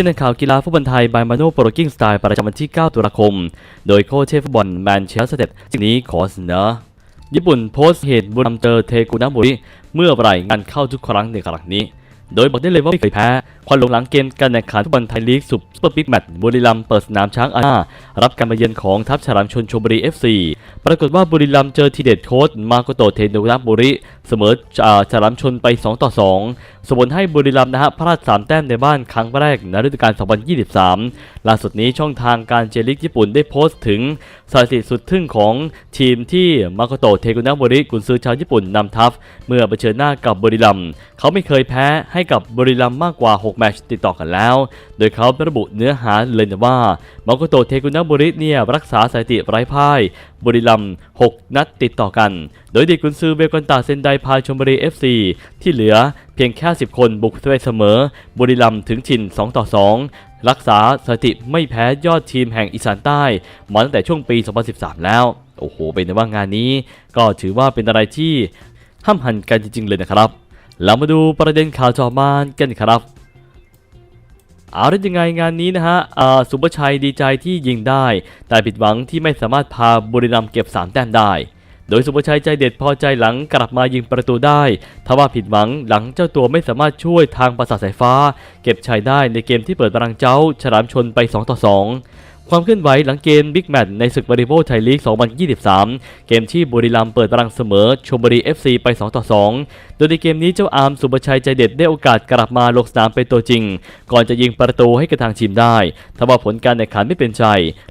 ที่ในข่าวกีฬาฟุตบอลไทยบายมาโนโปรกิ้งสไตล์ประจำวันที่ 9 ตุลาคม โดยโค้ชเชฟฟุตบอลแมนเชสเตอร์สิ่งนี้ขอเสนอ ญี่ปุ่นโพสต์เหตุบุรีรัมเจอเทกุนาบุริเมื่อไหร่งานเข้าทุกครั้งในครั้งนี้ โดยบอกได้เลยว่าไม่เคยแพ้ควันหลงหลังเกมการแข่งขันฟุตบอลไทยลีกซุปเปอร์บิ๊กแมตช์บุรีรัมย์เปิดสนามช้างอาณารับการมาเยือนของทัพฉลามชนชลบุรี FC ปรากฏว่าบุรีรัมย์เจอทีเด็ดโค้ชมาโกโตเทนุระบุริ เสมออ่าฉลามชนไป 2 ต่อ 2สมผลให้บุรีรัมย์นะฮะพลาด 3 แต้มในบ้านครั้งแรกในฤดูกาล 2023 ล่าสุดนี้ช่องทางการเจลิกญี่ปุ่นได้โพสต์ถึงสถิติสุดทึ่งของทีมที่มาโกโตะเทกุนะบุริกุนซือชาวญี่ปุ่นนำทัพ เมื่อเผชิญหน้ากับบุรีรัมย์เขาไม่เคยแพ้ให้กับบุรีรัมย์มากกว่า 6 แมตช์ติดต่อกันแล้ว โดยเขาระบุเนื้อหาเลยนะว่ามาโกโตเทกุนะบุริเนี่ยรักษาสถิติไร้พ่าย บุรีรัมย์6นัดติดต่อกัน โดยด็กกุนซือเบลกอนตาเซนไดพาชมบุรี FC ที่เหลือเพียงแค่ 10 คนบุกไปเสมอ บุรีรัมย์ถึงชิน2ต่อ2 รักษาสถิติไม่แพ้ยอดทีมแห่งอีสานใต้มาตั้งแต่ช่วงปี 2013 แล้ว โอ้โห เป็นแต่ว่างานนี้ ก็ถือว่าเป็นอะไรที่ห้ามหันกันจริงๆเลยนะครับเรามาดูประเด็นข่าวจอมานกันครับ เอาได้ยังไงงานนี้นะฮะอ่าสุภชัยดีใจที่ยิงได้ แต่ผิดหวังที่ไม่สามารถพาบุรีรัมย์เก็บ 3 แต้มได้ โดยสุภชัยใจเด็ดพอใจหลังกลับมายิงประตูได้ทว่าผิดหวังหลังเจ้าตัวไม่สามารถช่วยทางประสาทสายฟ้า เก็บชัยได้ในเกมที่เปิดบรังเจ้า ฉลามชนไป 2 ต่อ 2ความเคลื่อนไหวหลังเกมบิ๊กแมตช์ในศึกบริโภคไทยลีก 2023 เกมที่บุรีรัมย์เปิดบรังเสมอชมบุรี FC ไป 2 ต่อ 2 โดยในเกมนี้เจ้าอาร์มสุภชัยใจเด็ดได้โอกาสกลับมาลงสนามเป็นตัวจริง ก่อนจะยิงประตูให้กับทางทีมได้ทว่าผลการแข่งขันไม่เป็นใจ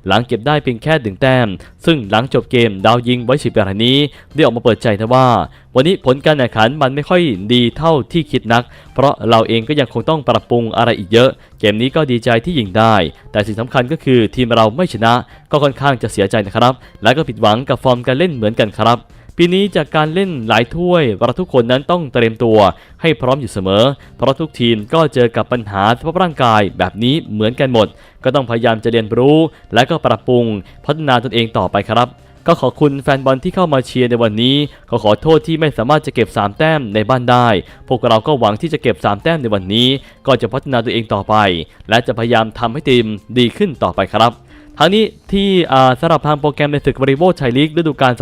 หลังเก็บได้เพียงแค่ดึงแต้ม ซึ่งหลังจบเกมดาวยิงไว้สิบรายนี้ได้ออกมาเปิดใจนะว่า วันนี้ผลการแข่งขันมันไม่ค่อยดีเท่าที่คิดนัก เพราะเราเองก็ยังคงต้องปรับปรุงอะไรอีกเยอะ เกมนี้ก็ดีใจที่ยิงได้ แต่สิ่งสำคัญก็คือทีมเราไม่ชนะ ก็ค่อนข้างจะเสียใจนะครับ และก็ผิดหวังกับฟอร์มการเล่นเหมือนกันครับ ปีนี้จากการเล่นหลายถ้วยเราทุกคนนั้นต้องเตรียมตัวให้พร้อมอยู่เสมอ เพราะทุกทีมก็เจอกับปัญหาสภาพร่างกายแบบนี้เหมือนกันหมด ก็ต้องพยายามจะเรียนรู้ และก็ปรับปรุงพัฒนาตนเองต่อไปครับก็ขอบคุณแฟนบอลที่เข้ามาเชียร์ในวันนี้ก็ขอโทษที่ไม่สามารถจะเก็บ 3 แต้มในบ้านได้ พวกเราก็หวังที่จะเก็บ 3 แต้มในวันนี้ ก็จะพัฒนาตัวเองต่อไป และจะพยายามทำให้ทีมดีขึ้นต่อไปครับ ทั้งนี้ที่สำหรับทางโปรแกรมในศึกบริโภคชัยลีกฤดูกาล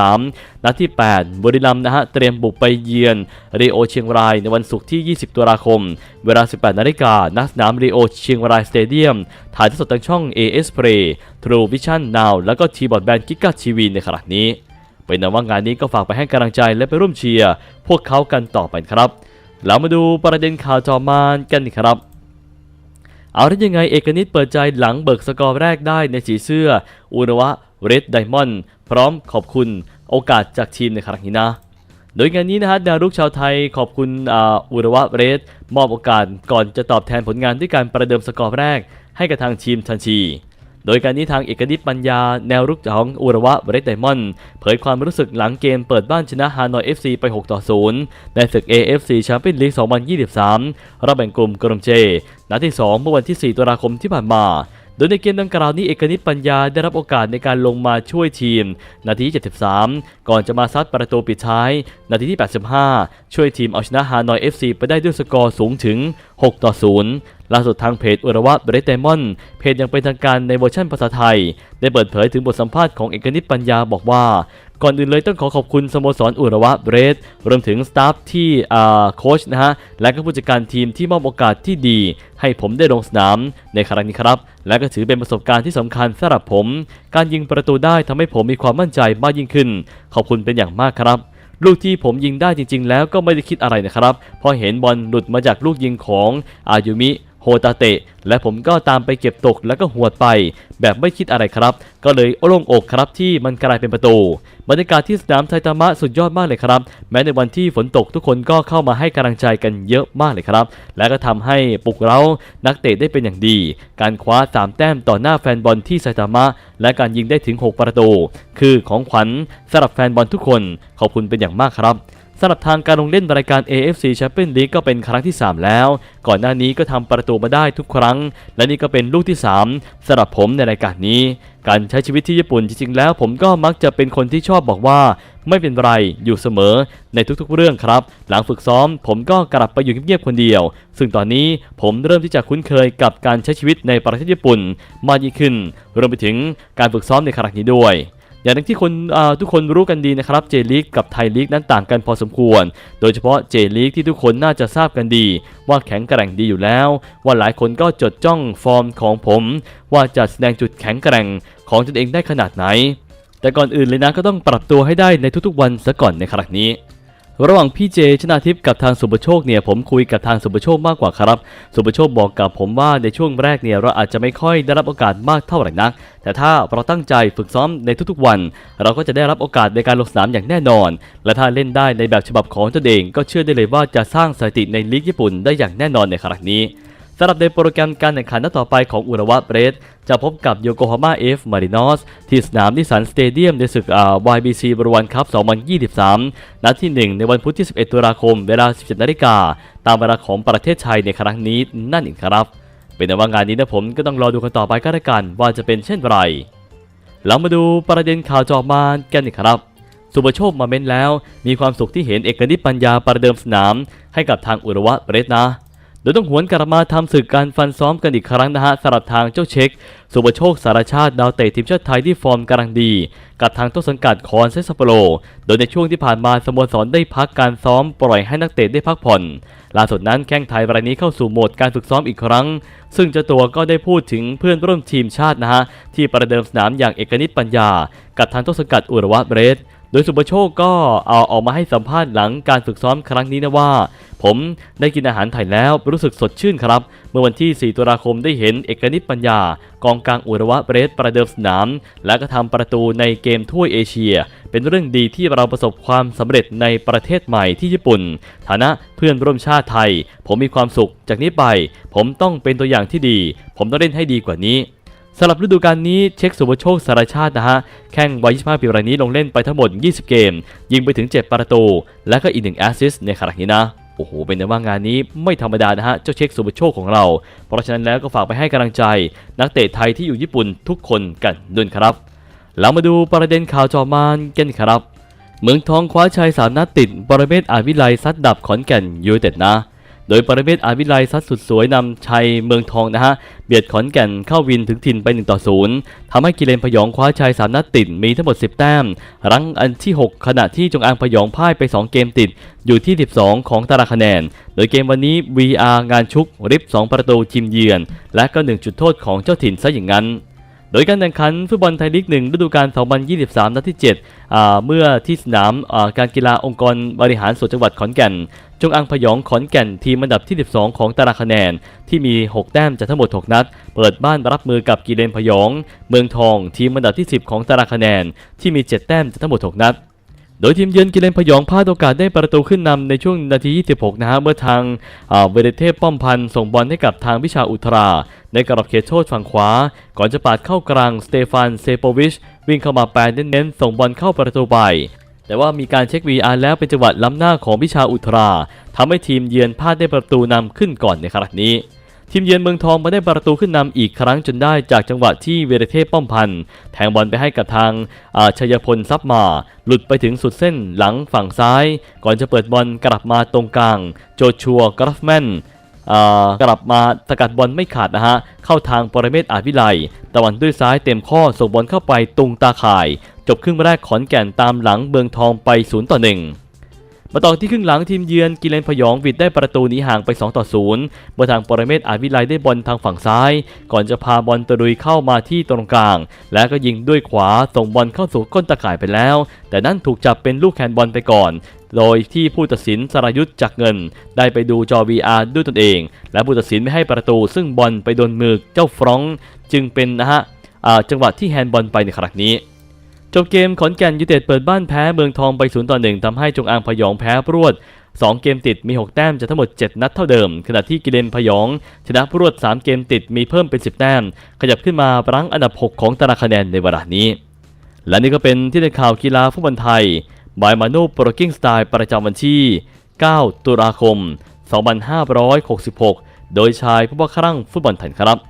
2023 นัดที่ 8 บุรีรัมย์นะฮะเตรียมบุกไปเยือนรีโอเชียงรายในวันศุกร์ที่ 20 ตุลาคม เวลา 18 นาฬิกาณสนามรีโอเชียงรายสเตเดียม ถ่ายทอดสดทางช่อง AS Play True Vision Now แล้วก็ทีบอร์ดแบนกิกาทีวีในขณะนี้ เป็นนว่างานนี้ก็ฝากไปให้กำลังใจและไปร่วมเชียร์พวกเขากันต่อไปครับ เรามาดูประเด็นข่าวจอมานกันครับ เอาได้ยังไงเอกนิตเปิดใจหลังเบิกสกอร์แรกได้ในสีเสื้ออุนวะเรดไดมอนด์พร้อมขอบคุณโอกาสจากทีมในครั้งนี้นะ โดยงานนี้นะฮะดาวรุ่งชาวไทยขอบคุณอ่าอุรวะเรดมอบโอกาสก่อนจะตอบแทนผลงานด้วยการประเดิมสกอร์แรกให้กับทางทีมทันที โดยการนี้ทางเอกนิตปัญญาแนวรุกของอุรวะเบรดไดมอนด์เผยความรู้สึกหลังเกมเปิดบ้านชนะฮานอย FC ไป 6 ต่อ 0 ในศึก AFC แชมเปี้ยนลีก 2023รอบแบ่งกลุ่มกลุ่มเจ นัดที่ 2 เมื่อวันที่ 4 ตุลาคมที่ผ่านมา ดยในเกมดังกล่าวนี้เอกนิตปัญญาได้รับโอกาสในการลงมาช่วยทีม นาทีที่73 ก่อนจะมาซัดประตูปิดท้าย นาทีที่ 85 ช่วยทีมเอาชนะฮานอย FC ไปได้ด้วยสกอร์สูงถึง 6 ต่อ 0ล่าสุดทางเพจอุรวะเบรดเตมอน เพจยังเป็นทางการในเวอร์ชันภาษาไทย ได้เปิดเผยถึงบทสัมภาษณ์ของเอกนิตปัญญาบอกว่า ก่อนอื่นเลยต้องขอขอบคุณสโมสรอุระวะเบรดรวมถึงสตาฟที่โค้ชนะฮะ และก็ผู้จัดการทีมที่มอบโอกาสที่ดี ให้ผมได้ลงสนามในครั้งนี้ครับ และก็ถือเป็นประสบการณ์ที่สำคัญสำหรับผม การยิงประตูได้ทำให้ผมมีความมั่นใจมากยิ่งขึ้น ขอบคุณเป็นอย่างมากครับลูกที่ผมยิงได้จริง ๆ แล้วก็ไม่ได้คิดอะไรนะครับ เพราะเห็นบอลหลุดมาจากลูกยิงของอายุมิ โฮตาเตะ และผมก็ตามไปเก็บตกแล้วก็หวดไป แบบไม่คิดอะไรครับ ก็เลยโล่งอกครับที่มันกลายเป็นประตู บรรยากาศที่สนามไทตามะสุดยอดมากเลยครับ แม้ในวันที่ฝนตกทุกคนก็เข้ามาให้กำลังใจกันเยอะมากเลยครับ และก็ทำให้ปลุกเรานักเตะได้เป็นอย่างดี การคว้า 3 แต้มต่อหน้าแฟนบอลที่ไซตามะ และการยิงได้ถึง 6 ประตู คือของขวัญสำหรับแฟนบอลทุกคน ขอบคุณเป็นอย่างมากครับ สำหรับทางการลงเล่นรายการ AFC Champions League ก็เป็นครั้งที่ 3 แล้ว ก่อนหน้านี้ก็ทำประตูมาได้ทุกครั้ง และนี่ก็เป็นลูกที่ 3สำหรับผมในรายการนี้ การใช้ชีวิตที่ญี่ปุ่นจริงๆ แล้วผมก็มักจะเป็นคนที่ชอบบอกว่า ไม่เป็นไรอยู่เสมอในทุกๆเรื่องครับ หลังฝึกซ้อม ผมก็กลับไปอยู่เงียบๆคนเดียว ซึ่งตอนนี้ผมเริ่มที่จะคุ้นเคยกับการใช้ชีวิตในประเทศญี่ปุ่น มากยิ่งขึ้นรวมไปถึงการฝึกซ้อมในครั้งนี้ด้วย อย่างที่คนทุกคนรู้กันดีนะครับเจลีกกับไทยลีกนั้นต่างกันพอสมควร โดยเฉพาะเจลีกที่ทุกคนน่าจะทราบกันดี ว่าแข็งแกร่งดีอยู่แล้ว ว่าหลายคนก็จดจ้องฟอร์มของผม ว่าจะแสดงจุดแข็งแกร่งของตนเองได้ขนาดไหน แต่ก่อนอื่นเลยนะก็ต้องปรับตัวให้ได้ในทุกๆวันซะก่อนในครั้งนี้ ระหว่างพี่เจชนาทิพย์กับทางสุประโชคเนี่ยผมคุยกับทางสุประโชคมากกว่าครับ สุประโชคบอกกับผมว่าในช่วงแรกเนี่ยเราอาจจะไม่ค่อยได้รับโอกาสมากเท่าไหร่นัก แต่ถ้าเราตั้งใจฝึกซ้อมในทุกๆวัน เราก็จะได้รับโอกาสในการลงสนามอย่างแน่นอน และถ้าเล่นได้ในแบบฉบับของตนเอง ก็เชื่อได้เลยว่าจะสร้างสถิติในลีกญี่ปุ่นได้อย่างแน่นอนในครั้งนี้ สำหรับในโปรแกรมการแข่งขันนัดต่อไปของอุระวะเบรสจะพบกับโยโกฮาม่าเอฟมารินอสที่สนามนิสันสเตเดียมในศึกอ่า YBC บรวันคัพ 2023 นัดที่ 1 ในวันพุธที่ 11 ตุลาคม เวลา 17นาฬิกาตามเวลาของประเทศไทยในครั้งนี้นั่นเองครับ เป็นแต่ว่างานนี้นะผมก็ต้องรอดูกันต่อไปก็แล้วกันว่าจะเป็นเช่นไรเรามาดูประเด็นข่าวจอมากันอีกครับ สุประโชคมาเม้นแล้ว มีความสุขที่เห็นเอกนิตปัญญาประเดิมสนาม ให้กับทางอุระวะเบรสนะ โดยต้องหวนกลับมาทำศึกการฟันซ้อมกันอีกครั้งนะฮะสำหรับทางเจ้าเช็ค สุปโชคสารชาติดาวเตะทีมชาติไทยที่ฟอร์มกำลังดี กับทางต้นสังกัดคอนเซสโปโรโดยในช่วงที่ผ่านมาสโมสรได้พักการซ้อมปล่อยให้นักเตะได้พักผ่อนล่าสุดนั้นแข้งไทยรายนี้เข้าสู่โหมดการฝึกซ้อมอีกครั้ง ซึ่งเจ้าตัวก็ได้พูดถึงเพื่อนร่วมทีมชาตินะฮะที่ประเดิมสนามอย่างเอกนิตปัญญา กับทางต้นสังกัดอุระวะเบรสโดยสุปโชคก็เอาออกมาให้สัมภาษณ์หลังการฝึกซ้อมครั้งนี้นะว่า ผมได้กินอาหารไทยแล้วรู้สึกสดชื่นครับ เมื่อวันที่ 4 ตุลาคมได้เห็นเอกนิตปัญญา กองกลางอุระวะเบรสประเดิมสนาม และก็ทำประตูในเกมถ้วยเอเชีย เป็นเรื่องดีที่เราประสบความสำเร็จในประเทศใหม่ที่ญี่ปุ่น ฐานะเพื่อนร่วมชาติไทย ผมมีความสุขจากนี้ไป ผมต้องเป็นตัวอย่างที่ดี ผมต้องเล่นให้ดีกว่านี้สำหรับฤดูกาลนี้เช็คสุภโชคสารชาตินะฮะ แข่งวัย25ปีรายนี้ลงเล่นไปทั้งหมด 20 เกม ยิงไปถึง 7 ประตู และก็อีกหนึ่งแอสซิสต์ในครั้งนี้นะ อ้โหเป็นแต่ว่างานนี้ไม่ธรรมดานะฮะเจ้าเช็คสุภโชคของเรา เพราะฉะนั้นแล้วก็ฝากไปให้กำลังใจ นักเตะไทยที่อยู่ญี่ปุ่นทุกคนกันด้วยครับแล้วมาดูประเด็นข่าวจอมานกันครับ เมืองทองคว้าชัยสามนัดติดปรเมศอาวิไลซัดดับขอนแก่นยูเต็ดนะ โดยปรเมศอาวิไลซัดสุดสวยนำชัยเมืองทองนะฮะ เบียดขอนแก่นเข้าวินถึงถิ่นไป1ต่อ0ทำให้กิเลนพยองคว้าชัย3นัดติดมีทั้งหมด 10 แต้ม รั้งอันที่ 6 ขณะที่จงอางพยองพ่ายไป 2 เกมติด อยู่ที่ 12 ของตารางคะแนน โดยเกมวันนี้ VR งานชุกริบ 2 ประตูทีมเยือน และก็ 1 จุดโทษของเจ้าถิ่นซะอย่างนั้น โดยการแข่งขันฟุตบอลไทยลีกหนึ่งฤดูกาล 2023 นัดที่ 7 เมื่อที่สนามการกีฬาองค์กรบริหารส่วนจังหวัดขอนแก่น จงอังพยองขอนแก่นทีมอันดับที่ 12 ของตารางคะแนน ที่มี 6 แต้มจากทั้งหมด 6 นัด เปิดบ้านรับมือกับกีเลนพยอง เมืองทองทีมอันดับที่ 10 ของตารางคะแนน ที่มี 7 แต้มจากทั้งหมด 6 นัด โดยทีมเยือนกิเลนพยองพลาดโอกาสได้ประตูขึ้นนำในช่วงนาที 26 นะฮะ เมื่อทางเวเดเทพป้อมพันธ์ส่งบอลให้กับทางวิชาอุตรา ในกรอบเขตโทษฝั่งขวา ก่อนจะปาดเข้ากลางสเตฟานเซโปวิช วิ่งเข้ามาแปรเน้นๆ ส่งบอลเข้าประตูไป แต่ว่ามีการเช็ค VR แล้วเป็นจังหวะล้ำหน้าของวิชาอุตราทำให้ทีมเยือนพลาดได้ประตูนำขึ้นก่อนในครั้งนี้ ทีมเยือนเมืองทองมาได้ประตูขึ้นนำอีกครั้งจนได้จากจังหวะที่เวเรเทพป้อมพันธ์แทงบอลไปให้กับทางอาชัยพลซับมา หลุดไปถึงสุดเส้นหลังฝั่งซ้าย ก่อนจะเปิดบอลกลับมาตรงกลาง โจชัวกราฟแมนกลับมาสกัดบอลไม่ขาดนะฮะ เข้าทางปรเมศอาจวิไลตะวันด้วยซ้ายเต็มข้อส่งบอลเข้าไปตรงตาข่าย จบครึ่งแรกขอนแก่นตามหลังเมืองทองไป0ต่อ1 มาต่อที่ครึ่งหลังทีมเยือนกิเลนพยองวิดได้ประตูหนีห่างไป 2 ต่อ 0 เมื่อทางปรเมศอาจวิไลได้บอลทางฝั่งซ้าย ก่อนจะพาบอลตะลุยเข้ามาที่ตรงกลาง และก็ยิงด้วยขวาส่งบอลเข้าสู่ก้นตะข่ายไปแล้ว แต่นั่นถูกจับเป็นลูกแฮนบอลไปก่อนโดยที่ผู้ตัดสินสรายุทธ์จักเงิน ได้ไปดูจอ VR ด้วยตนเอง และผู้ตัดสินไม่ให้ประตู ซึ่งบอลไปโดนมือเจ้าฟรอง จึงเป็นนะฮะจังหวะที่แฮนด์บอลไปในครั้งนี้ จบเกมขอนแก่นยูเต็ดเปิดบ้านแพ้เมืองทองไป0ต่อ1ทำให้จงอางพยองแพ้รวด 2 เกมติดมี 6 แต้มจากทั้งหมด 7 นัดเท่าเดิม ขณะที่กิเลนพยอง ชนะรวด 3 เกมติดมีเพิ่มเป็น 10 แต้ม ขยับขึ้นมารั้งอันดับ 6 ของตารางคะแนนในเวลานี้ และนี่ก็เป็นที่ในข่าวกีฬาฟุตบอลไทยบายมาโนโปรกิ้งสไตล์ประจำวันที่ 9 ตุลาคม 2566 โดยชายผู้ว่าครั่งฟุตบอลไทยครับ